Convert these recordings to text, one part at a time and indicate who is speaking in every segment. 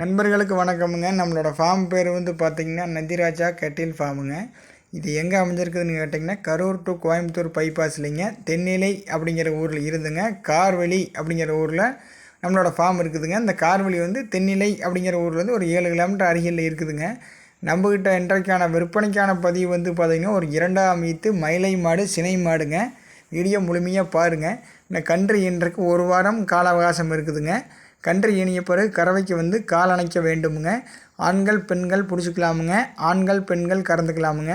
Speaker 1: நண்பர்களுக்கு வணக்கமுங்க. நம்மளோட ஃபார்ம் பேர் வந்து பார்த்திங்கன்னா நந்திராஜா கெட்டில் ஃபார்முங்க இது எங்கே அமைஞ்சிருக்குதுன்னு கேட்டிங்கன்னா கரூர் டு கோயம்புத்தூர் பைபாஸ்லிங்க தென்னிலை அப்படிங்கிற ஊரில் இருந்துங்க. கார்வெளி அப்படிங்கிற ஊரில் நம்மளோட ஃபார்ம் இருக்குதுங்க. இந்த கார்வெளி வந்து தென்னிலை அப்படிங்கிற ஊரில் வந்து ஒரு ஏழு கிலோமீட்டர் அருகில் இருக்குதுங்க. நம்மக்கிட்ட இன்றைக்கான விற்பனைக்கான பதிவு வந்து பார்த்திங்கன்னா ஒரு இரண்டாம் ஈத்து மயிலை மாடு சினை மாடுங்க. வீடியோ முழுமையாக பாருங்கள் இந்த கன்று இன்றைக்கு ஒரு வாரம் கால அவகாசம் இருக்குதுங்க. கன்று ஈனிய பிறகு கறவைக்கு வந்து கால் அணைக்க வேண்டுமுங்க. ஆண்கள் பெண்கள் பிடிச்சிக்கலாமுங்க. ஆண்கள் பெண்கள் கறந்துக்கலாமுங்க.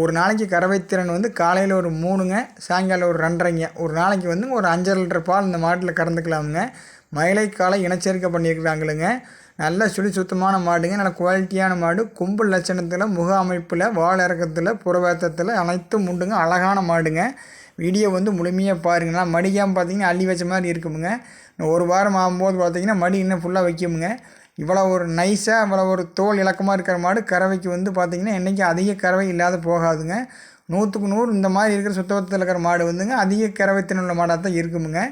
Speaker 1: ஒரு நாளைக்கு கறவை திறன் வந்து காலையில் ஒரு மூணுங்க சாயங்காலம் ஒரு ரெண்டரைங்க. ஒரு நாளைக்கு வந்து ஒரு அஞ்சரை லிட்டர் பால் இந்த மாட்டில் கறந்துக்கலாமுங்க. மயிலை காலை இனச்சேர்க்கை பண்ணியிருக்கிறாங்களுங்க. நல்ல சுழி சுத்தமான மாடுங்க. நல்ல குவாலிட்டியான மாடு. கும்பு லட்சணத்தில் முக அமைப்பில் வால் இறக்கத்தில் புறவேத்தத்தில் அனைத்தும் உண்டுங்க அழகான மாடுங்க. வீடியோ வந்து முழுமையாக பாருங்க. மடிக்காமல் பார்த்தீங்கன்னா அள்ளி வச்ச மாதிரி இருக்குமுங்க. ஒரு வாரம் ஆகும்போது பார்த்தீங்கன்னா மடி இன்னும் ஃபுல்லாக வைக்குமுங்க. இவ்வளோ ஒரு நைஸாக இவ்வளோ ஒரு தோல் இலக்கமாக இருக்கிற மாடு கறவைக்கு வந்து பார்த்திங்கன்னா என்றைக்கும் அதிக கறவை இல்லாத போகாதுங்க. நூற்றுக்கு நூறு இந்த மாதிரி இருக்கிற சுத்தபத்தத்தில் இருக்கிற மாடு வந்துங்க அதிக கறவை உள்ள மாடாக தான் இருக்குமுங்க.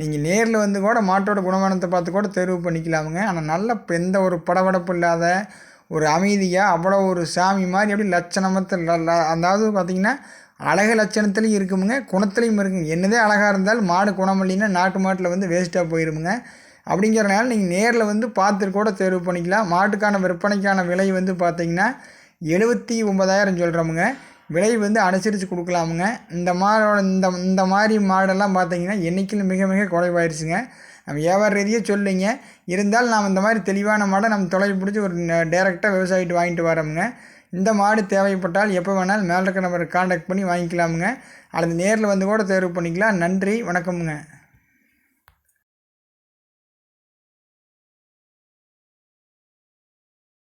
Speaker 1: நீங்கள் நேரில் வந்து கூட மாட்டோட குணமானத்தை பார்த்து கூட தெரிவு பண்ணிக்கலாமுங்க. ஆனால் நல்ல எந்த ஒரு படபடப்பு இல்லாத ஒரு அமைதியாக அவ்வளோ ஒரு சாமி மாதிரி எப்படி லட்சணமத்தில் அதாவது பார்த்திங்கன்னா அழகு லட்சணத்துலையும் இருக்குமுங்க குணத்துலையும் இருக்குங்க என்னதே அழகாக இருந்தாலும் மாடு குணம் இல்லைன்னா நாட்டு மாட்டில் வந்து வேஸ்ட்டாக போயிருமுங்க. அப்படிங்கிறனால நீங்கள் நேரில் வந்து பார்த்து கூட தேர்வு பண்ணிக்கலாம். மாட்டுக்கான விற்பனைக்கான விலை வந்து பார்த்தீங்கன்னா எழுபத்தி ஒம்பதாயிரம் சொல்கிறோமுங்க விலை வந்து அனுசரித்து கொடுக்கலாமுங்க. இந்த மாடோட இந்த இந்த மாதிரி மாடெல்லாம் பார்த்தீங்கன்னா என்றைக்கும் மிக மிக குறைவாயிருச்சுங்க. நம்ம வியாபார ரீதியாக சொல்லிங்க. இருந்தாலும் நாம் இந்த மாதிரி தெளிவான மாடை நம்ம தொலைவு பிடிச்சி ஒரு டேரெக்டாக விவசாயிட்டு வாங்கிட்டு வரோமுங்க. இந்த மாடு தேவைப்பட்டால் எப்போ வேணாலும் மேலே இருக்க நம்பருக்கு காண்டாக்ட் பண்ணி வாங்கிக்கலாமுங்க. அல்லது நேரில் வந்து கூட தேர்வு பண்ணிக்கலாம். நன்றி வணக்கமுங்க.